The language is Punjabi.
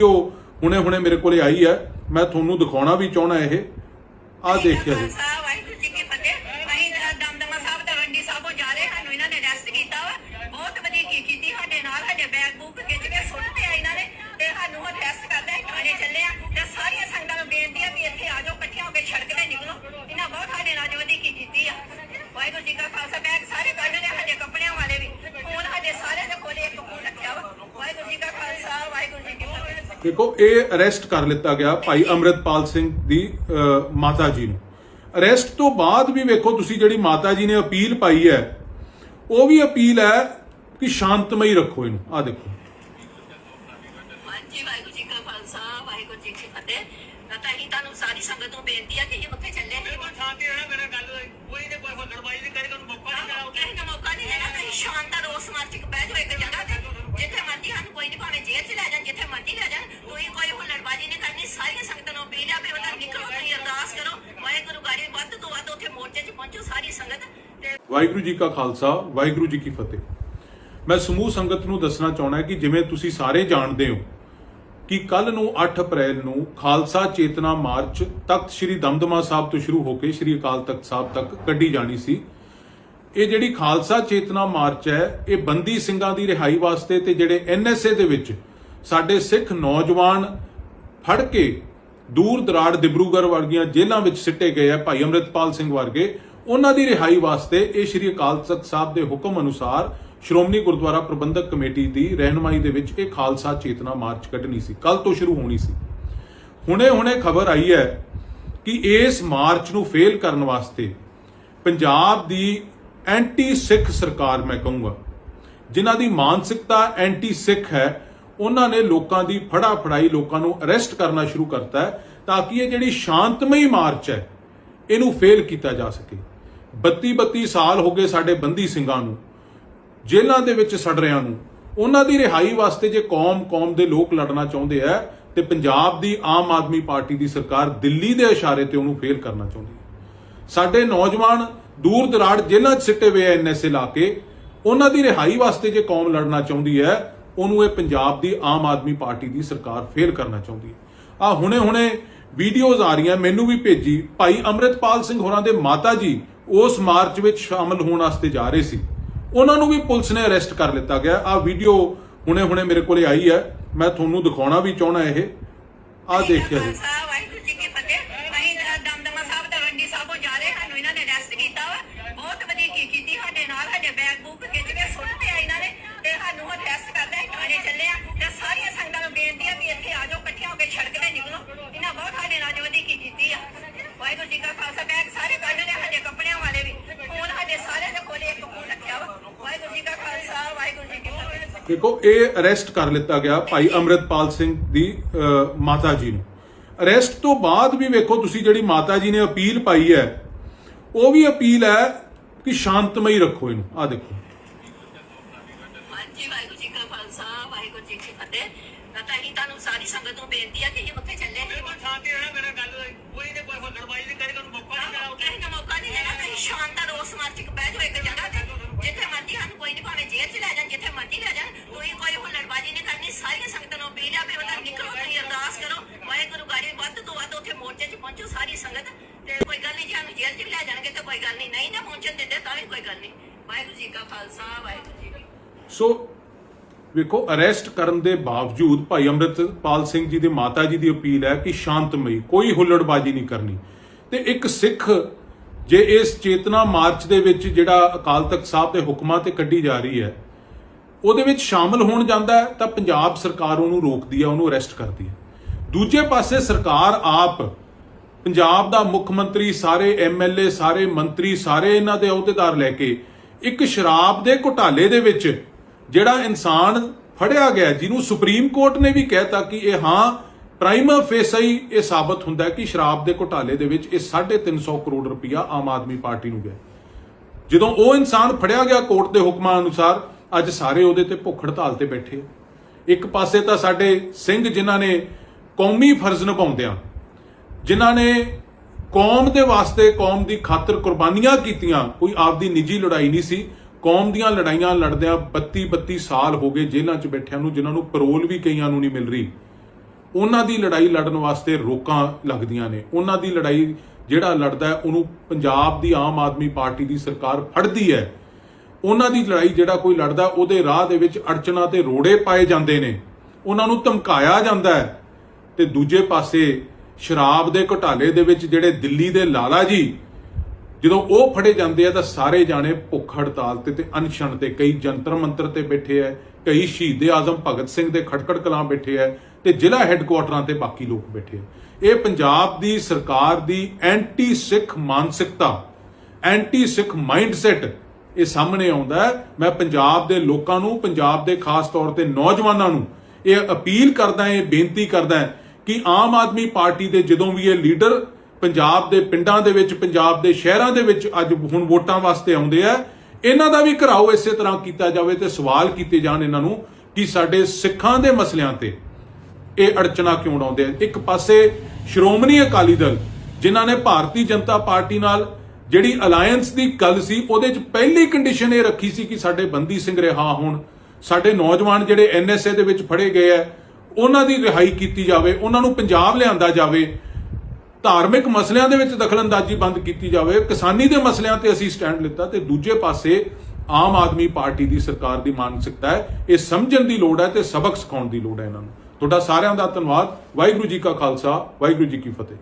ਜੋ ਹੁਣੇ ਹੁਣੇ ਮੇਰੇ ਕੋਲੇ ਆਈ ਹੈ। ਮੈਂ ਤੁਹਾਨੂੰ ਦਿਖਾਉਣਾ ਵੀ ਚਾਹਣਾ ਇਹ। ਆ ਦੇਖਿਆ ਜੀ ਸਾਹਿਬ ਵਾਹਿਗੁਰੂ ਜੀ ਕੀ ਫਤਿਹ ਅਸੀਂ ਤਾਂ ਦਮਦਮਾ ਸਾਹਿਬ ਤਲਵੰਡੀ ਸਾਹਿਬੋਂ ਜਾ ਰਹੇ ਸਾਨੂੰ ਇਹਨਾਂ ਨੇ ਅਰੈਸਟ ਕੀਤਾ ਵਾ ਬਹੁਤ ਵਧੀਆ ਕੀ ਕੀਤੀ ਸਾਡੇ ਨਾਲ ਸਾਡੇ ਬੈਗ ਬੁੱਕ ਖਿੱਚ ਕੇ ਸੁੱਟ ਤੇ ਆ ਇਹਨਾਂ ਨੇ ਤੇ ਸਾਨੂੰ ਹੁਣ ਅਰੈਸਟ ਕਰਦੇ ਆ ਥਾਣੇ ਚੱਲੇ ਆ ਤੇ ਸਾਰੀਆਂ ਸੰਗਤਾਂ ਨੂੰ ਬੇਨਤੀ ਆ ਵੀ ਇੱਥੇ ਆ ਜਾਓ ਇਕੱਠੀਆਂ ਹੋ ਕੇ ਸੜਕ ਤੇ ਨਿਕਲੋ ਇਹਨਾਂ ਬਹੁਤ ਸਾਡੇ ਨਾਲ ਜੋ ਕੀ ਕੀਤੀ ਆ ਵਾਹਿਗੁਰੂ ਜੀ ਕਾ ਖਾਲਸਾ ਬੈਗ ਸਾਰੇ ਕੱਢ ਨੇ ਸਾਡੇ ਕੱਪੜਿਆਂ ਵਾਲੇ ਵੀ ਫੋਨ ਸਾਡੇ ਸਾਰਿਆਂ ਦੇ ਕੋਲੇ ਇੱਕ ਫੋਨ ਰੱਖਿਆ ਵਾ ਵਾਹਿਗੁਰੂ ਜੀ ਕਾ ਖਾਲਸਾ ਵਾਹਿਗੁਰੂ ਜੀ ਕੀ ਫਤਿਹ ਦੇਖੋ ਇਹ ਅਰੈਸਟ ਕਰ ਲਿੱਤਾ ਗਿਆ ਭਾਈ ਅਮਰਿਤਪਾਲ ਸਿੰਘ ਦੀ ਮਾਤਾ ਜੀ ਨੂੰ। ਅਰੈਸਟ ਤੋਂ ਬਾਅਦ ਵੀ ਵੇਖੋ ਤੁਸੀਂ ਜਿਹੜੀ ਮਾਤਾ ਜੀ ਨੇ ਅਪੀਲ ਪਾਈ ਹੈ ਉਹ ਵੀ ਅਪੀਲ ਹੈ ਕਿ ਸ਼ਾਂਤਮਈ ਰੱਖੋ ਇਹਨੂੰ। ਆ ਦੇਖੋ। ਹਾਂਜੀ ਵਾਹਿਗੁਰੂ ਜੀ ਕਾ ਖਾਲਸਾ ਵਾਹਿਗੁਰੂ ਜੀ ਕੀ ਫਤਿਹ। ਤਾਂ ਤਾਂ ਹੀ ਤੁਹਾਨੂੰ ਸਾਰੀ ਸੰਗਤ ਨੂੰ ਬੇਨਤੀ ਹੈ ਕਿ ਇਹ ਉੱਥੇ ਚੱਲੇ। ਨੇ ਬਿਲਕੁਲ ਸ਼ਾਂਤੀ ਨਾਲ ਮੇਰੇ ਗੱਲ ਹੋਈ ਕੋਈ ਨੇ ਕੋਈ ਹੁਲੜਬਾਜ਼ੀ ਨਹੀਂ ਕਰੇਗਾ ਉਹਨੂੰ ਮੌਕਾ ਨਹੀਂ ਦੇਣਾ ਕਿਸੇ ਨੂੰ ਮੌਕਾ ਨਹੀਂ ਦੇਣਾ ਤੁਸੀਂ ਸ਼ਾਨਦਾਰ ਰੋਸ ਮਾਰਚ ਕੇ ਬਹਿ ਜਾਓ ਇੱਕ ਜਗ੍ਹਾ ਤੇ ਜਿੱਥੇ ਮਰਜ਼ੀ ਸਾਨੂੰ ਕੋਈ ਨਹੀਂ ਭਾਵੇਂ ਜੇਲ੍ਹ 'ਚ ਲੈ ਜਾਣ ਜਿੱਥੇ ਜਾਣ। ਕੋਈ ਕੋਈ ਹੁਲੜਬਾਜ਼ੀ ਨਹੀਂ ਕਰਨੀ, ਸਾਰੀਆਂ ਸੰਗਤਾਂ ਨੂੰ ਅਪੀਲ ਆ ਵੀ ਉਹਦਾ ਨਿਕਲੋ, ਤੁਸੀਂ ਅਰਦਾਸ ਕਰੋ। ਵਾਹਿਗੁਰੂ ਗਾੜੀ ਵੱਧ ਤੋਂ ਵੱਧ ਉੱਥੇ ਮੋਰਚੇ 'ਚ ਪਹੁੰਚੋ, ਸਾਰੀ ਸੰਗਤ। ਤੇ ਵਾਹਿਗੁਰੂ ਜੀ ਕਾ ਖਾਲਸਾ, ਵਾਹਿਗੁਰੂ ਜੀ ਕੀ ਫਤਿਹ। ਮੈਂ ਸਮੂਹ ਸੰਗਤ ਨੂੰ ਦੱਸਣਾ ਚਾਹਣਾ ਕਿ ਜਿਵੇਂ ਤੁਸੀਂ ਸਾਰੇ ਜਾਣਦੇ ਹੋ ਕਿ ਕੱਲ ਨੂੰ 8 ਅਪ੍ਰੈਲ ਨੂੰ ਖਾਲਸਾ ਚੇਤਨਾ ਮਾਰਚ ਤਖਤ ਸ੍ਰੀ ਦਮਦਮਾ ਸਾਹਿਬ ਤੋਂ ਸ਼ੁਰੂ ਹੋ ਕੇ ਸ੍ਰੀ ਅਕਾਲ ਤਖਤ ਸਾਹਿਬ ਤੱਕ ਕੱਢੀ ਜਾਣੀ ਸੀ। ਇਹ ਜਿਹੜੀ ਖਾਲਸਾ ਚੇਤਨਾ ਮਾਰਚ ਹੈ, ਇਹ ਬੰਦੀ ਸਿੰਘਾਂ ਦੀ ਰਿਹਾਈ ਵਾਸਤੇ ਤੇ ਜਿਹੜੇ ਐਨਐਸਏ ਦੇ ਵਿੱਚ ਸਾਡੇ ਸਿੱਖ ਨੌਜਵਾਨ ਫੜ ਕੇ ਦੂਰ ਦਰਾੜ ਦਿਬਰੂਗੜ੍ਹ ਵਰਗੀਆਂ ਜੇਲ੍ਹਾਂ ਵਿੱਚ ਸਿੱਟੇ ਗਏ ਆ ਭਾਈ ਅੰਮ੍ਰਿਤਪਾਲ ਸਿੰਘ ਵਰਗੇ। ਉਹਨਾਂ ਦੀ ਰਿਹਾਈ ਵਾਸਤੇ ਇਹ ਸ੍ਰੀ ਅਕਾਲ ਤਖਤ ਸਾਹਿਬ ਦੇ ਹੁਕਮ ਅਨੁਸਾਰ ਸ਼੍ਰੋਮਣੀ ਗੁਰਦੁਆਰਾ ਪ੍ਰਬੰਧਕ ਕਮੇਟੀ ਦੀ ਰਹਿਨਮਾਈ ਦੇ ਵਿੱਚ ਇਹ ਖਾਲਸਾ ਚੇਤਨਾ ਮਾਰਚ ਕੱਢਣੀ ਸੀ। ਕੱਲ ਤੋਂ ਸ਼ੁਰੂ ਹੋਣੀ ਸੀ। ਹੁਣੇ-ਹੁਣੇ ਖਬਰ ਆਈ ਹੈ ਕਿ ਇਸ ਮਾਰਚ ਨੂੰ ਫੇਲ ਕਰਨ ਵਾਸਤੇ ਪੰਜਾਬ ਦੀ ਐਂਟੀ ਸਿੱਖ ਸਰਕਾਰ, ਮੈਂ ਕਹੂੰਗਾ, ਜਿਨ੍ਹਾਂ ਦੀ ਮਾਨਸਿਕਤਾ ਐਂਟੀ ਸਿੱਖ ਹੈ ਉਹਨਾਂ ਨੇ ਲੋਕਾਂ ਦੀ ਫੜਾ ਫੜਾਈ ਲੋਕਾਂ ਨੂੰ ਅਰੈਸਟ ਕਰਨਾ ਸ਼ੁਰੂ ਕਰਤਾ ਹੈ ਤਾਂ ਕਿ ਇਹ ਜਿਹੜੀ ਸ਼ਾਂਤਮਈ ਮਾਰਚ ਹੈ, ਇਹਨੂੰ ਫੇਲ ਕੀਤਾ ਜਾ ਸਕੇ। 32 32 ਸਾਲ ਹੋ ਗਏ ਸਾਡੇ ਬੰਦੀ ਸਿੰਘਾਂ ਨੂੰ, ਜੇਲ੍ਹਾਂ ਦੇ ਵਿੱਚ ਸੜ ਰਿਆਂ ਨੂੰ। ਉਹਨਾਂ ਦੀ ਰਿਹਾਈ ਵਾਸਤੇ ਜੇ ਕੌਮ ਕੌਮ ਦੇ ਲੋਕ ਲੜਨਾ ਚਾਹੁੰਦੇ ਆ ਤੇ ਪੰਜਾਬ ਦੀ ਆਮ ਆਦਮੀ ਪਾਰਟੀ ਦੀ ਸਰਕਾਰ ਦਿੱਲੀ ਦੇ ਇਸ਼ਾਰੇ ਤੇ ਉਹਨੂੰ ਫੇਲ ਕਰਨਾ ਚਾਹੁੰਦੀ ਹੈ। ਸਾਡੇ ਨੌਜਵਾਨ ਦੂਰ ਦਰਾੜ ਜੇਲ੍ਹਾਂ 'ਚ ਸਿੱਟੇ ਹੋਏ ਐ ਐਨਐਸਏ ਲਾ ਕੇ, ਉਹਨਾਂ ਦੀ ਰਿਹਾਈ ਵਾਸਤੇ ਜੇ ਕੌਮ ਲੜਨਾ ਚਾਹੁੰਦੀ ਹੈ ਉਹਨੂੰ ਇਹ ਪੰਜਾਬ ਦੀ ਆਮ ਆਦਮੀ ਪਾਰਟੀ ਦੀ ਸਰਕਾਰ ਫੇਲ ਕਰਨਾ ਚਾਹੁੰਦੀ ਹੈ। ਆ ਹੁਣੇ-ਹੁਣੇ ਵੀਡੀਓਜ਼ ਆ ਰਹੀਆਂ, ਮੈਨੂੰ ਵੀ ਭੇਜੀ ਭਾਈ ਅਮਰਿਤਪਾਲ ਸਿੰਘ ਹੋਰਾਂ ਦੇ ਮਾਤਾ ਜੀ ਉਸ ਮਾਰਚ ਵਿੱਚ ਸ਼ਾਮਲ ਹੋਣ ਵਾਸਤੇ ਜਾ ਰਹੇ ਸੀ। ਉਹਨਾਂ ਨੂੰ ਵੀ ਪੁਲਿਸ ਨੇ ਅਰੈਸਟ ਕਰ ਲਿੱਤਾ ਗਿਆ। ਆ ਵੀਡੀਓ ਹੁਣੇ-ਹੁਣੇ ਮੇਰੇ ਕੋਲੇ ਆਈ ਹੈ। ਮੈਂ ਤੁਹਾਨੂੰ ਦਿਖਾਉਣਾ ਵੀ ਚਾਹਣਾ ਇਹ। ਆ ਦੇਖਿਆ ਜੀ। ਬਹੁਤ ਵਧੀਆ ਕੀਤੀ ਸਾਡੇ ਨਾਲ, ਸਾਡੇ ਬੈਗ ਬੁੱਕ ਖਿੱਚ ਕੇ ਸੁੱਟ ਤੇ ਆ ਇਹਨਾਂ ਨੇ ਤੇ ਸਾਨੂੰ ਹੁਣ ਅਰੈਸਟ ਕਰਦੇ ਆ ਥਾਣੇ ਚੱਲੇ ਆ। ਤੇ ਸਾਰੀਆਂ ਸੰਗਤਾਂ ਨੂੰ ਬੇਨਤੀ ਆ ਵੀ ਇੱਥੇ ਆ ਜਾਓ ਇਕੱਠੀਆਂ ਹੋ ਕੇ ਸੜਕ ਤੇ ਨਿਕਲੋ। ਇਹਨਾਂ ਬਹੁਤ ਸਾਡੇ ਨਾਲ ਜੋ ਕੀਤੀ ਆ। ਵਾਹਿਗੁਰੂ ਜੀ ਕਾ ਖਾਲਸਾ ਬੈਗ ਸਾਰੇ ਕੱਢ ਨੇ ਸਾਡੇ ਕੱਪੜਿਆਂ ਵਾਲੇ ਵੀ। ਫੋਨ ਸਾਡੇ ਸਾਰਿਆਂ ਦੇ ਕੋਲੇ ਇੱਕ ਫੋਨ ਰੱਖਿਆ ਵਾ। ਵਾਹਿਗੁਰੂ ਜੀ ਕਾ ਖਾਲਸਾ, ਵਾਹਿਗੁਰੂ ਜੀ ਕੀ ਫਤਿਹ। ਦੇਖੋ, ਇਹ ਅਰੈਸਟ ਕਰ ਲਿੱਤਾ ਗਿਆ ਭਾਈ ਅਮਰਿਤਪਾਲ ਸਿੰਘ ਦੀ ਮਾਤਾ ਜੀ ਨੂੰ। ਅਰੈਸਟ ਤੋਂ ਬਾਅਦ ਵੀ ਵੇਖੋ, ਤੁਸੀਂ ਜਿਹੜੀ ਮਾਤਾ ਜੀ ਨੇ ਅਪੀਲ ਪਾਈ ਹੈ, ਉਹ ਵੀ ਅਪੀਲ ਹੈ ਕਿ ਸ਼ਾਂਤਮਈ ਰੱਖੋ ਇਹਨੂੰ। ਆ ਦੇਖੋ ਹਾਂਜੀ ਵਾਹਿਗੁਰੂ ਜੀ ਕਾ ਖਾਲਸਾ ਵਾਹਿਗੁਰੂ ਜੀ ਕੀ ਫਤਿਹ ਤਾਂ ਤਾਂ ਹੀ ਤੁਹਾਨੂੰ ਸਾਰੀ ਸੰਗਤ ਨੂੰ ਬੇਨਤੀ ਆ ਕਿ ਇਹ ਉੱਥੇ ਚੱਲੇ ਨੇ ਬਿਲਕੁਲ ਸ਼ਾਂਤੀ ਨਾਲ ਮੇਰੇ ਗੱਲ ਹੋਈ। ਕੋਈ ਨੇ ਕੋਈ ਹੁਲੜਬਾਜ਼ੀ ਨਹੀਂ ਕਰੇਗਾ ਉਹਨੂੰ ਮੌਕਾ ਨਹੀਂ ਦੇਣਾ ਕਿਸੇ ਨੂੰ ਮੌਕਾ ਨਹੀਂ ਦੇਣਾ ਤੁਸੀਂ ਸ਼ਾਨਦਾਰ ਰੋਸ ਮਾਰਚ ਕੇ ਬਹਿ ਜਾਓ ਇੱਕ ਜਗ੍ਹਾ ਤੇ। ਜਿੱਥੇ ਮਰਜ਼ੀ ਸਾਨੂੰ ਕੋਈ ਨਹੀਂ ਭਾਵੇਂ ਜੇਲ੍ਹ 'ਚ ਲੈ ਜਾਣ ਜਿੱਥੇ ਮਰਜ਼ੀ ਲੈ ਜਾਣ। ਕੋਈ ਕੋਈ ਹੁਲੜਬਾਜ਼ੀ ਨਹੀਂ ਕਰਨੀ ਸਾਰੀਆਂ ਸੰਗਤਾਂ ਨੂੰ ਅਪੀਲ ਆ ਵੀ ਉਹਦਾ ਨਿਕਲੋ ਤੁਸੀਂ ਅਰਦਾਸ ਕਰੋ। ਵਾਹਿਗੁਰੂ ਗਾੜੀ ਵੱਧ ਤੋਂ ਵੱਧ ਉੱਥੇ ਮੋਰਚੇ 'ਚ ਪਹੁੰਚੋ ਸਾਰੀ ਸੰਗਤ। ਤੇ ਕੋਈ ਗੱਲ ਨਹੀਂ ਜੀ ਸਾਨੂੰ ਜੇਲ੍ਹ 'ਚ ਵੀ ਲੈ ਜਾਣਗੇ ਤਾਂ ਕੋਈ ਗੱਲ ਨਹੀਂ। ਨਹੀਂ ਨਾ ਪਹੁੰਚਣ ਦਿੰਦੇ ਤਾਂ ਵੀ ਕੋਈ ਗੱਲ ਨਹੀਂ। ਵਾਹਿਗੁਰੂ ਜੀ ਕਾ ਖਾਲਸਾ ਵਾਹਿਗੁਰੂ ਜੀ ਕੀ ਫਤਿਹ। ਸੋ ਵੇਖੋ ਅਰੈਸਟ ਕਰਨ ਦੇ ਬਾਵਜੂਦ ਭਾਈ ਅੰਮ੍ਰਿਤਪਾਲ ਸਿੰਘ ਜੀ ਦੇ ਮਾਤਾ ਜੀ ਦੀ ਅਪੀਲ ਹੈ ਕਿ ਸ਼ਾਂਤਮਈ, ਕੋਈ ਹੁੱਲੜਬਾਜੀ ਨਹੀਂ ਕਰਨੀ। ਤੇ ਇੱਕ ਸਿੱਖ, ਜੇ ਇਸ ਚੇਤਨਾ ਮਾਰਚ ਦੇ ਵਿੱਚ ਜਿਹੜਾ ਅਕਾਲ ਤਖਤ ਸਾਹਿਬ ਦੇ ਹੁਕਮਾਂ ਤੇ ਕੱਢੀ ਜਾ ਰਹੀ ਹੈ, ਉਹਦੇ ਵਿੱਚ ਸ਼ਾਮਲ ਹੋਣ ਜਾਂਦਾ ਤਾਂ ਪੰਜਾਬ ਸਰਕਾਰ ਉਹਨੂੰ ਰੋਕਦੀ ਹੈ, ਉਹਨੂੰ ਅਰੈਸਟ ਕਰਦੀ ਹੈ। ਦੂਜੇ ਪਾਸੇ ਸਰਕਾਰ ਆਪ, ਪੰਜਾਬ ਦਾ ਮੁੱਖ ਮੰਤਰੀ, ਸਾਰੇ ਐਮਐਲਏ ਸਾਰੇ ਮੰਤਰੀ, ਸਾਰੇ ਇਹਨਾਂ ਦੇ ਅਹੁਦੇਦਾਰ ਲੈ ਕੇ ਇੱਕ ਸ਼ਰਾਬ ਦੇ ਘੁਟਾਲੇ ਦੇ ਵਿੱਚ ਜਿਹੜਾ ਇਨਸਾਨ ਫੜਿਆ ਗਿਆ, ਜਿਹਨੂੰ ਸੁਪਰੀਮ ਕੋਰਟ ਨੇ ਵੀ ਕਹਿਤਾ ਕਿ ਇਹ ਹਾਂ ਪ੍ਰਾਈਮਾ ਹੀ ਇਹ ਸਾਬਤ ਹੁੰਦਾ ਕਿ ਸ਼ਰਾਬ ਦੇ ਘੁਟਾਲੇ ਦੇ ਵਿੱਚ ਇਹ 350 ਕਰੋੜ ਰੁਪਇਆ ਆਮ ਆਦਮੀ ਪਾਰਟੀ ਨੂੰ ਗਿਆ। ਜਦੋਂ ਉਹ ਇਨਸਾਨ ਫੜਿਆ ਗਿਆ ਕੋਰਟ ਦੇ ਹੁਕਮਾਂ ਅਨੁਸਾਰ, ਅੱਜ ਸਾਰੇ ਉਹਦੇ ਤੇ ਭੁੱਖ ਹੜਤਾਲ ਤੇ ਬੈਠੇ ਇੱਕ ਪਾਸੇ ਤਾਂ ਸਾਡੇ ਸਿੰਘ ਜਿਨ੍ਹਾਂ ਨੇ ਕੌਮੀ ਫਰਜ਼ ਨਿਭਾਉਂਦਿਆਂ, ਜਿਨ੍ਹਾਂ ਨੇ ਕੌਮ ਦੇ ਵਾਸਤੇ ਕੌਮ ਦੀ ਖਾਤਰ ਕੁਰਬਾਨੀਆਂ ਕੀਤੀਆਂ, ਕੋਈ ਆਪਦੀ ਨਿੱਜੀ ਲੜਾਈ ਨਹੀਂ ਸੀ ਕੌਮ ਦੀਆਂ ਲੜਾਈਆਂ ਲੜਦਿਆਂ 32 32 ਸਾਲ ਹੋ ਗਏ ਜੇਲ੍ਹਾਂ 'ਚ ਬੈਠਿਆਂ ਨੂੰ, ਜਿਨ੍ਹਾਂ ਨੂੰ ਪੈਰੋਲ ਵੀ ਕਈਆਂ ਨੂੰ ਨਹੀਂ ਮਿਲ ਰਹੀ। ਉਹਨਾਂ ਦੀ ਲੜਾਈ ਲੜਨ ਵਾਸਤੇ ਰੋਕਾਂ ਲੱਗਦੀਆਂ ਨੇ। ਉਹਨਾਂ ਦੀ ਲੜਾਈ ਜਿਹੜਾ ਲੜਦਾ ਉਹਨੂੰ ਪੰਜਾਬ ਦੀ ਆਮ ਆਦਮੀ ਪਾਰਟੀ ਦੀ ਸਰਕਾਰ ਫੜਦੀ ਹੈ। ਉਹਨਾਂ ਦੀ ਲੜਾਈ ਜਿਹੜਾ ਕੋਈ ਲੜਦਾ ਉਹਦੇ ਰਾਹ ਦੇ ਵਿੱਚ ਅੜਚਣਾ ਤੇ ਰੋੜੇ ਪਾਏ ਜਾਂਦੇ ਨੇ। ਉਹਨਾਂ ਨੂੰ ਧਮਕਾਇਆ ਜਾਂਦਾ ਹੈ। ਤੇ ਦੂਜੇ ਪਾਸੇ ਸ਼ਰਾਬ ਦੇ ਘੁਟਾਲੇ ਦੇ ਵਿੱਚ ਜਿਹੜੇ ਦਿੱਲੀ ਦੇ ਲਾਲਾ ਜੀ ਜਦੋਂ ਉਹ ਫੜੇ ਜਾਂਦੇ ਆ ਤਾਂ ਸਾਰੇ ਜਾਣੇ ਭੁੱਖ ਹੜਤਾਲ ਤੇ ਤੇ ਅਨਸ਼ਨ ਤੇ, ਕਈ ਜੰਤਰ ਮੰਤਰ ਤੇ ਬੈਠੇ ਆ, ਕਈ ਸ਼ਹੀਦੇ ਆਜ਼ਮ ਭਗਤ ਸਿੰਘ ਦੇ ਖਟਕੜ ਕਲਾਂ ਬੈਠੇ ਆ ਤੇ ਜ਼ਿਲ੍ਹਾ ਹੈੱਡਕੁਆਟਰਾਂ ਤੇ ਬਾਕੀ ਲੋਕ ਬੈਠੇ ਆ। ਇਹ ਪੰਜਾਬ ਦੀ ਸਰਕਾਰ ਦੀ ਐਂਟੀ ਸਿੱਖ ਮਾਨਸਿਕਤਾ ਐਂਟੀ ਸਿੱਖ ਮਾਈਂਡਸੈਟ ਇਹ ਸਾਹਮਣੇ ਆਉਂਦਾ ਹੈ। ਮੈਂ ਪੰਜਾਬ ਦੇ ਲੋਕਾਂ ਨੂੰ, ਪੰਜਾਬ ਦੇ ਖਾਸ ਤੌਰ ਤੇ ਨੌਜਵਾਨਾਂ ਨੂੰ ਇਹ ਅਪੀਲ ਕਰਦਾ, ਇਹ ਬੇਨਤੀ ਕਰਦਾ ਕਿ ਆਮ ਆਦਮੀ ਪਾਰਟੀ ਦੇ ਜਦੋਂ ਵੀ ਇਹ ਲੀਡਰ ਪੰਜਾਬ ਦੇ ਪਿੰਡਾਂ ਦੇ ਵਿੱਚ, ਪੰਜਾਬ ਦੇ ਸ਼ਹਿਰਾਂ ਦੇ ਵਿੱਚ ਅੱਜ ਹੁਣ ਵੋਟਾਂ ਵਾਸਤੇ ਆਉਂਦੇ ਆ। ਇਹਨਾਂ ਦਾ ਵੀ ਘਰਾਓ ਇਸੇ ਤਰ੍ਹਾਂ ਕੀਤਾ ਜਾਵੇ ਤੇ ਸਵਾਲ ਕੀਤੇ ਜਾਣ ਇਹਨਾਂ ਨੂੰ ਕਿ ਸਾਡੇ ਸਿੱਖਾਂ ਦੇ ਮਸਲਿਆਂ ਤੇ ਇਹ ਅੜਚਨਾ ਕਿਉਂ ਲਾਉਂਦੇ ਆ। ਇੱਕ ਪਾਸੇ ਸ਼੍ਰੋਮਣੀ ਅਕਾਲੀ ਦਲ, ਜਿਨ੍ਹਾਂ ਨੇ ਭਾਰਤੀ ਜਨਤਾ ਪਾਰਟੀ ਨਾਲ ਜਿਹੜੀ ਅਲਾਈਅੰਸ ਦੀ ਗੱਲ ਸੀ, ਉਹਦੇ ਚ ਪਹਿਲੀ ਕੰਡੀਸ਼ਨ ਇਹ ਰੱਖੀ ਸੀ ਕਿ ਸਾਡੇ ਬੰਦੀ ਸਿੰਘ ਰਿਹਾ ਹੋਣ। ਸਾਡੇ ਨੌਜਵਾਨ ਜਿਹੜੇ ਐਨਐਸਏ ਦੇ ਵਿੱਚ ਫੜੇ ਗਏ ਆ, ਉਹਨਾਂ ਦੀ ਰਿਹਾਈ ਕੀਤੀ ਜਾਵੇ, ਉਹਨਾਂ ਨੂੰ ਪੰਜਾਬ ਲਿਆਂਦਾ ਜਾਵੇ। ਧਾਰਮਿਕ ਮਸਲਿਆਂ ਦੇ ਵਿੱਚ ਦਖਲਅੰਦਾਜ਼ੀ ਬੰਦ ਕੀਤੀ ਜਾਵੇ, ਕਿਸਾਨੀ ਦੇ ਮਸਲਿਆਂ ਤੇ ਅਸੀਂ ਸਟੈਂਡ ਲਿੱਤਾ ਤੇ ਦੂਜੇ ਪਾਸੇ ਆਮ ਆਦਮੀ ਪਾਰਟੀ ਦੀ ਸਰਕਾਰ ਦੀ ਮਾਨਸਿਕਤਾ ਹੈ, ਇਹ ਸਮਝਣ ਦੀ ਲੋੜ ਹੈ ਤੇ ਸਬਕ ਸਿਖਾਉਣ ਦੀ ਲੋੜ ਹੈ ਇਹਨਾਂ ਨੂੰ। ਤੁਹਾਡਾ ਸਾਰਿਆਂ ਦਾ ਧੰਨਵਾਦ। ਵਾਹਿਗੁਰੂ ਜੀ ਕਾ ਖਾਲਸਾ, ਵਾਹਿਗੁਰੂ ਜੀ ਕੀ ਫਤਿਹ।